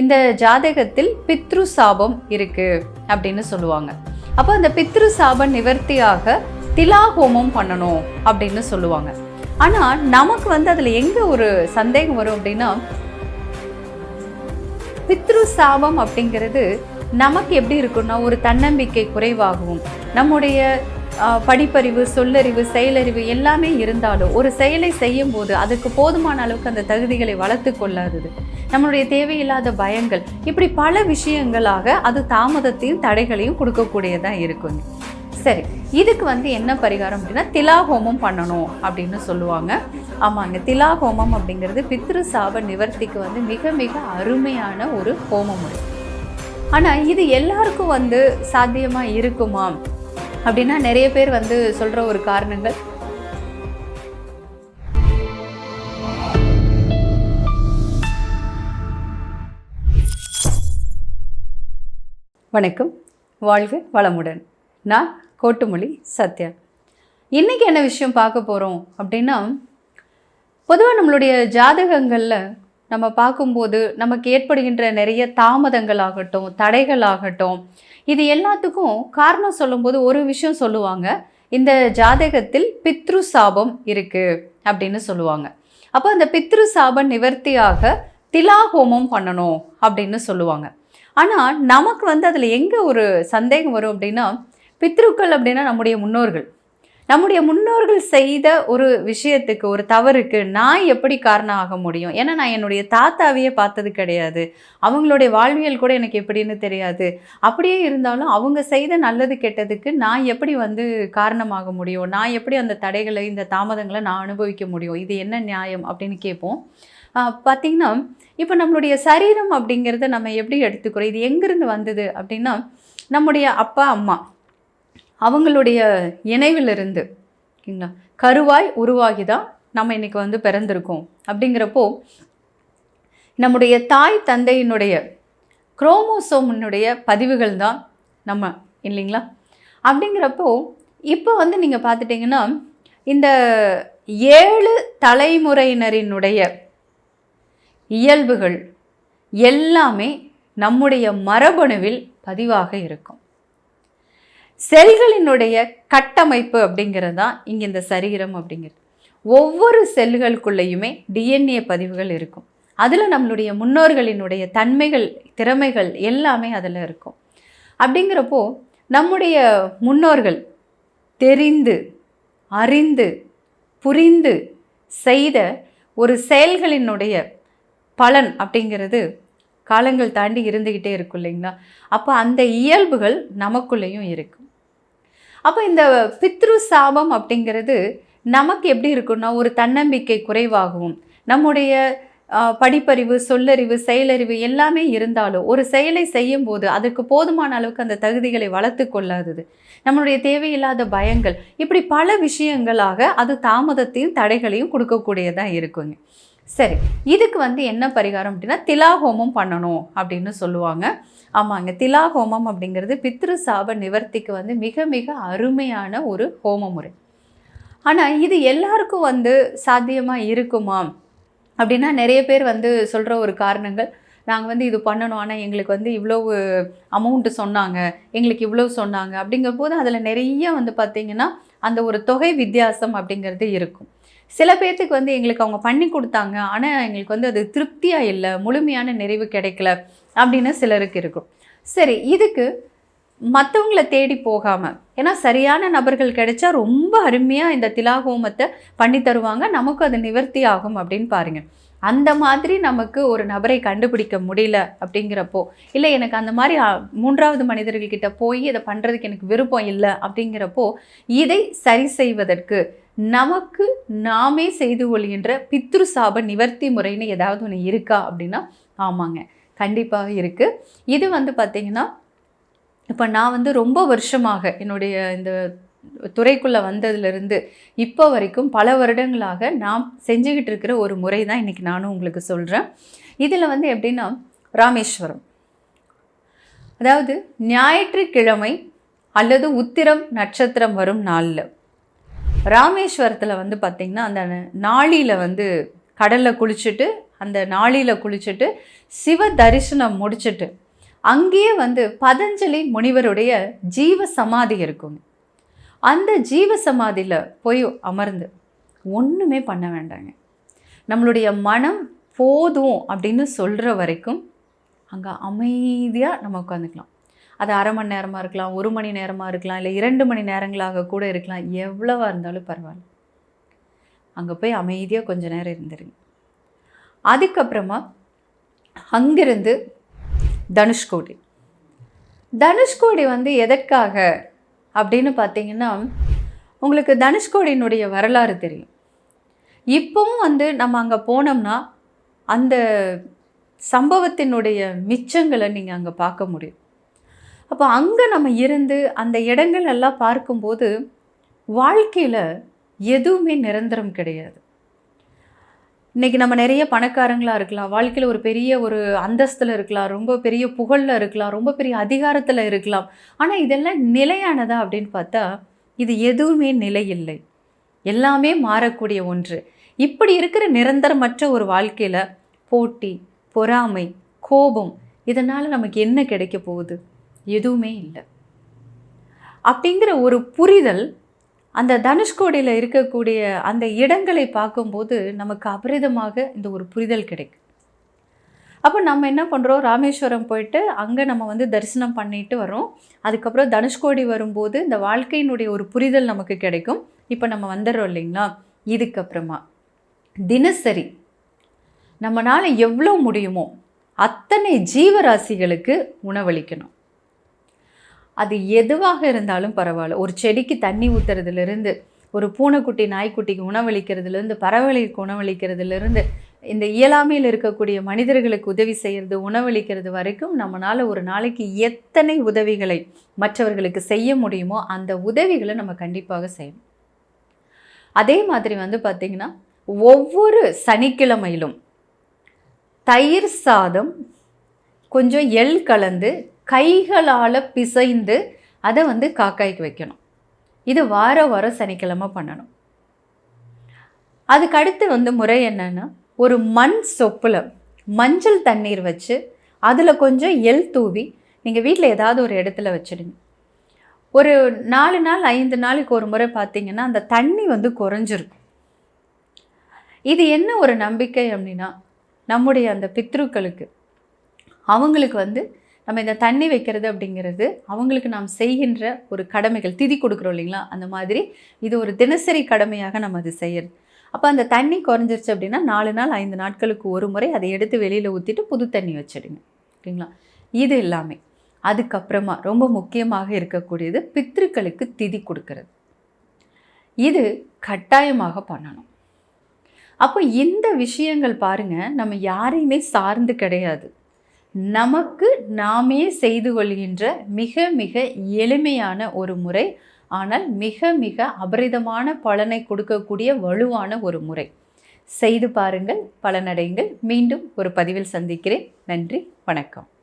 இந்த ஜாதகத்தில் பித்ரு சாபம் இருக்கு அப்படின்னு சொல்லுவாங்க. அப்போ அந்த பித்ரு சாப நிவர்த்தியாக திலா ஹோமம் பண்ணணும் அப்படின்னு சொல்லுவாங்க. ஆனா நமக்கு வந்து அதுல எங்க ஒரு சந்தேகம் வரும் அப்படின்னா பித்ரு சாபம் அப்படிங்கிறது நமக்கு எப்படி இருக்குன்னா ஒரு தன்னம்பிக்கை குறைவாகவும் நம்முடைய படிப்பறிவு சொல்லறிவு செயலறிவு எல்லாமே இருந்தாலும் ஒரு செயலை செய்யும் போது அதுக்கு போதுமான அளவுக்கு அந்த தகுதிகளை வளர்த்து கொள்ளாதது. நம்மளுடைய தேவையில்லாத பயங்கள். இப்படி பல விஷயங்களாக அது தாமதத்தையும் தடைகளையும் கொடுக்கக்கூடியதாக இருக்குங்க சரி இதுக்கு வந்து என்ன பரிகாரம் அப்படின்னா திலா ஹோமம் பண்ணணும் அப்படின்னு சொல்லுவாங்க. ஆமாங்க திலா ஹோமம் அப்படிங்கிறது பித்ரு சாப நிவர்த்திக்கு வந்து மிக மிக அருமையான ஒரு ஹோம முறை ஆனால் இது எல்லாருக்கும் வந்து சாத்தியமாக இருக்குமா? அப்படின்னா நிறைய பேர் வந்து சொல்கிற ஒரு காரணங்கள். வணக்கம். வாழ்க வளமுடன். நான் கோட்டுமொழி சத்யா. இன்றைக்கி என்ன விஷயம் பார்க்க போகிறோம் அப்படின்னா பொதுவாக நம்மளுடைய ஜாதகங்களில் நம்ம பார்க்கும்போது நமக்கு ஏற்படுகின்ற நிறைய தாமதங்கள் ஆகட்டும் தடைகள் ஆகட்டும் இது எல்லாத்துக்கும் காரணம் சொல்லும்போது ஒரு விஷயம் சொல்லுவாங்க. இந்த ஜாதகத்தில் பித்ரு சாபம் இருக்குது அப்படின்னு சொல்லுவாங்க. அப்போ அந்த பித்ரு சாப நிவர்த்தியாக திலா ஹோமம் பண்ணணும் அப்படின்னு சொல்லுவாங்க. ஆனால் நமக்கு வந்து அதில் எங்கே ஒரு சந்தேகம் வரும் அப்படின்னா பித்ருக்கள் அப்படின்னா நம்முடைய முன்னோர்கள். நம்முடைய முன்னோர்கள் செய்த ஒரு விஷயத்துக்கு ஒரு தவறுக்கு நான் எப்படி காரணம் ஆக முடியும்? ஏன்னா நான் என்னுடைய தாத்தாவையே பார்த்தது கிடையாது. அவங்களுடைய வாழ்வியல் கூட எனக்கு எப்படின்னு தெரியாது. அப்படியே இருந்தாலும் அவங்க செய்த நல்லது கெட்டதுக்கு நான் எப்படி வந்து காரணமாக முடியும்? நான் எப்படி அந்த தடைகளை இந்த தாமதங்களை நான் அனுபவிக்க முடியும்? இது என்ன நியாயம்? அப்படின்னு கேட்போம். பார்த்திங்கன்னா பார்த்தீங்கன்னா இப்போ நம்மளுடைய சரீரம் அப்படிங்கிறத நம்ம எப்படி எடுத்துக்கிறோம்? இது எங்கேருந்து வந்தது அப்படின்னா நம்முடைய அப்பா அம்மா. அவங்களுடைய இணைவிலிருந்து ஓகேங்களா கருவாய் உருவாகி தான் நம்ம இன்றைக்கி வந்து பிறந்திருக்கோம். அப்படிங்கிறப்போ நம்முடைய தாய் தந்தையினுடைய குரோமோசோமினுடைய பதிவுகள் தான் நம்ம இல்லைங்களா? அப்படிங்கிறப்போ இப்போ வந்து நீங்கள் பார்த்துட்டிங்கன்னா இந்த ஏழு தலைமுறையினரினுடைய இயல்புகள் எல்லாமே நம்முடைய மரபணுவில் பதிவாக இருக்கும். செல்களினுடைய கட்டமைப்பு அப்படிங்கிறது தான் இங்கே இந்த சரீரம் அப்படிங்கிறது. ஒவ்வொரு செல்களுக்குள்ளேயுமே டிஎன்ஏ பதிவுகள் இருக்கும். அதில் நம்மளுடைய முன்னோர்களினுடைய தன்மைகள் திறமைகள் எல்லாமே அதில் இருக்கும். அப்படிங்கிறப்போ நம்முடைய முன்னோர்கள் தெரிந்து அறிந்து புரிந்து செய்த ஒரு செயல்களினுடைய பலன் அப்படிங்கிறது காலங்கள் தாண்டி இருந்துக்கிட்டே இருக்கும் இல்லைங்களா? அப்போ அந்த இயல்புகள் நமக்குள்ளேயும் இருக்கும். அப்போ இந்த பித்ரு சாபம் அப்படிங்கிறது நமக்கு எப்படி இருக்குன்னா ஒரு தன்னம்பிக்கை குறைவாகவும் நம்முடைய படிப்பறிவு சொல்லறிவு செயலறிவு எல்லாமே இருந்தாலும் ஒரு செயலை செய்யும் போது அதற்கு போதுமான அளவுக்கு அந்த தகுதிகளை வளர்த்து கொள்ளாதது. நம்மளுடைய தேவையில்லாத பயங்கள் இப்படி பல விஷயங்களாக அது தாமதத்தையும் தடைகளையும் கொடுக்கக்கூடியதாக இருக்குங்க. சரி இதுக்கு வந்து என்ன பரிகாரம் அப்படின்னா திலா ஹோமம் பண்ணணும் அப்படின்னு சொல்லுவாங்க. ஆமாங்க திலா ஹோமம் அப்படிங்கிறது பித்ரு சாப நிவர்த்திக்கு வந்து மிக மிக அருமையான ஒரு ஹோம முறை. ஆனால் இது எல்லாருக்கும் வந்து சாத்தியமாக இருக்குமா? அப்படின்னா நிறைய பேர் வந்து சொல்கிற ஒரு காரணங்கள் நாங்கள் வந்து இது பண்ணணும் ஆனால் எங்களுக்கு வந்து இவ்வளோ அமௌண்ட்டு சொன்னாங்க எங்களுக்கு இவ்வளோ சொன்னாங்க அப்படிங்கிற போது அதில் நிறைய வந்து பார்த்திங்கன்னா அந்த ஒரு தொகை வித்தியாசம் அப்படிங்கிறது இருக்கும். சில பேர்த்துக்கு வந்து எங்களுக்கு அவங்க பண்ணி கொடுத்தாங்க. ஆனால் எங்களுக்கு வந்து அது திருப்தியாக இல்லை. முழுமையான நிறைவு கிடைக்கல அப்படின்னு சிலருக்கு இருக்கும். சரி இதுக்கு மற்றவங்கள தேடி போகாமல் ஏன்னா சரியான நபர்கள் கிடைச்சா ரொம்ப அருமையாக இந்த திலாகோமத்தை பண்ணி தருவாங்க. நமக்கு அது நிவர்த்தி ஆகும் அப்படின்னு பாருங்கள் அந்த மாதிரி நமக்கு ஒரு நபரை கண்டுபிடிக்க முடியல அப்படிங்கிறப்போ இல்லை எனக்கு அந்த மாதிரி மூன்றாவது மனிதர்கள்கிட்ட போய் இதை பண்ணுறதுக்கு எனக்கு விருப்பம் இல்லை அப்படிங்கிறப்போ இதை சரி செய்வதற்கு நமக்கு நாமே செய்து கொள்கின்ற பித்ரு சாப நிவர்த்தி முறைன்னு ஏதாவது ஒன்று இருக்கா அப்படின்னா ஆமாங்க கண்டிப்பாக இருக்குது இது வந்து பார்த்திங்கன்னா இப்போ நான் வந்து ரொம்ப வருஷமாக என்னுடைய இந்த துறைக்குள்ளே வந்ததுலேருந்து இப்போ வரைக்கும் பல வருடங்களாக நாம் செஞ்சுக்கிட்டு இருக்கிற ஒரு முறை தான் இன்றைக்கி நானும் உங்களுக்கு சொல்கிறேன் இதில் வந்து எப்படின்னா ராமேஸ்வரம். அதாவது ஞாயிற்றுக்கிழமை அல்லது உத்திரம் நட்சத்திரம் வரும் நாளில். ராமேஸ்வரத்தில் வந்து பார்த்திங்கன்னா அந்த நாளியில் வந்து கடலில் குளிச்சுட்டு அந்த நாளியில் குளிச்சுட்டு சிவ தரிசனம் முடிச்சுட்டு அங்கேயே வந்து பதஞ்சலி முனிவருடைய ஜீவ சமாதி இருக்குங்க. அந்த ஜீவ சமாதியில் போய் அமர்ந்து ஒன்றுமே பண்ண வேண்டாங்க. நம்மளுடைய மனம் போதும் அப்படின்னு சொல்கிற வரைக்கும் அங்கே அமைதியாக நம்ம உட்காந்துக்கலாம் அது அரை மணி நேரமாக இருக்கலாம் ஒரு மணி நேரமாக இருக்கலாம் இல்லை இரண்டு மணி நேரங்களாக கூட இருக்கலாம். எவ்வளவா இருந்தாலும் பரவாயில்ல. அங்கே போய் அமைதியாக கொஞ்ச நேரம் இருந்துருங்க. அதுக்கப்புறமா அங்கிருந்து தனுஷ்கோடி. தனுஷ்கோடி வந்து எதற்காக அப்படின்னு பார்த்தீங்கன்னா உங்களுக்கு தனுஷ்கோடியினுடைய வரலாறு தெரியும். இப்போவும் வந்து நம்ம அங்கே போனோம்னா அந்த சம்பவத்தினுடைய மிச்சங்களை நீங்கள் அங்கே பார்க்க முடியும். அப்போ அங்கே நம்ம இருந்து அந்த இடங்கள் எல்லாம் பார்க்கும்போது வாழ்க்கையில் எதுவுமே நிரந்தரம் கிடையாது. இன்றைக்கி நம்ம நிறைய பணக்காரங்களாக இருக்கலாம். வாழ்க்கையில் ஒரு பெரிய ஒரு அந்தஸ்தில் இருக்கலாம். ரொம்ப பெரிய புகழில் இருக்கலாம். ரொம்ப பெரிய அதிகாரத்தில் இருக்கலாம். ஆனால் இதெல்லாம் நிலையானதா அப்படின்னு பார்த்தா இது எதுவுமே நிலை இல்லை எல்லாமே மாறக்கூடிய ஒன்று. இப்படி இருக்கிற நிரந்தரமற்ற ஒரு வாழ்க்கையில் போட்டி பொறாமை கோபம் இதனால் நமக்கு என்ன கிடைக்க போகுது? எதுவுமே இல்லை. அப்படிங்கிற ஒரு புரிதல் அந்த தனுஷ்கோடியில் இருக்கக்கூடிய அந்த இடங்களை பார்க்கும்போது நமக்கு அபரிதமாக இந்த ஒரு புரிதல் கிடைக்கும். அப்போ நம்ம என்ன பண்ணுறோம் ராமேஸ்வரம் போயிட்டு அங்கே நம்ம வந்து தரிசனம் பண்ணிட்டு வரோம் அதுக்கப்புறம் தனுஷ்கோடி வரும்போது இந்த வாழ்க்கையினுடைய ஒரு புரிதல் நமக்கு கிடைக்கும். இப்போ நம்ம வந்துடுறோம் இல்லைங்களா? இதுக்கப்புறமா. தினசரி நம்மளால் எவ்வளோ முடியுமோ அத்தனை ஜீவராசிகளுக்கு உணவளிக்கணும். அது எதுவாக இருந்தாலும் பரவாயில்ல. ஒரு செடிக்கு தண்ணி ஊற்றுறதுலேருந்து ஒரு பூனைக்குட்டி நாய்க்குட்டிக்கு உணவளிக்கிறதுலேருந்து பறவைகளுக்கு உணவளிக்கிறதுலேருந்து இந்த இயலாமையில் இருக்கக்கூடிய மனிதர்களுக்கு உதவி செய்கிறது உணவளிக்கிறது வரைக்கும் நம்மளால் ஒரு நாளைக்கு எத்தனை உதவிகளை மற்றவர்களுக்கு செய்ய முடியுமோ அந்த உதவிகளை நம்ம கண்டிப்பாக செய்யணும். அதே மாதிரி வந்து பார்த்திங்கன்னா ஒவ்வொரு சனிக்கிழமையிலும் தயிர் சாதம் கொஞ்சம் எள் கலந்து கைகளால் பிசைந்து அதை வந்து காக்காய்க்கு வைக்கணும். இது வார வாரம் சனிக்கிழமை பண்ணணும். அதுக்கடுத்து வந்து முறை என்னென்னா ஒரு மண் சொப்பில் மஞ்சள் தண்ணீர் வச்சு அதில் கொஞ்சம் எள் தூவி நீங்கள் வீட்டில் ஏதாவது ஒரு இடத்துல வச்சுடுங்க. ஒரு நாலு நாள் ஐந்து நாளைக்கு ஒரு முறை பார்த்தீங்கன்னா அந்த தண்ணி வந்து குறைஞ்சிருக்கும். இது என்ன ஒரு நம்பிக்கை அப்படின்னா நம்முடைய அந்த பித்ருக்களுக்கு அவங்களுக்கு வந்து நம்ம இந்த தண்ணி வைக்கிறது அப்படிங்கிறது அவங்களுக்கு நாம் செய்கின்ற ஒரு கடமைகள் திதி கொடுக்குறோம் இல்லைங்களா? அந்த மாதிரி இது ஒரு தினசரி கடமையாக நம்ம அது செய்யறது. அப்போ அந்த தண்ணி குறைஞ்சிருச்சு அப்படின்னா நாலு நாள் ஐந்து நாட்களுக்கு ஒரு முறை அதை எடுத்து வெளியில் ஊற்றிட்டு புது தண்ணி வச்சிடுங்க. ஓகேங்களா இது எல்லாமே. அதுக்கப்புறமா ரொம்ப முக்கியமாக இருக்கக்கூடியது பித்ருக்களுக்கு திதி கொடுக்கறது. இது கட்டாயமாக பண்ணணும். அப்போ இந்த விஷயங்கள் பாருங்க நம்ம யாரையுமே சார்ந்து கிடையாது. நமக்கு நாமே செய்து கொள்கின்ற மிக மிக எளிமையான ஒரு முறை. ஆனால் மிக மிக அபரிதமான பலனை கொடுக்கக்கூடிய வலுவான ஒரு முறை. செய்து பாருங்கள் பலனடைங்கள் மீண்டும் ஒரு பதிவில் சந்திக்கிறேன். நன்றி வணக்கம்.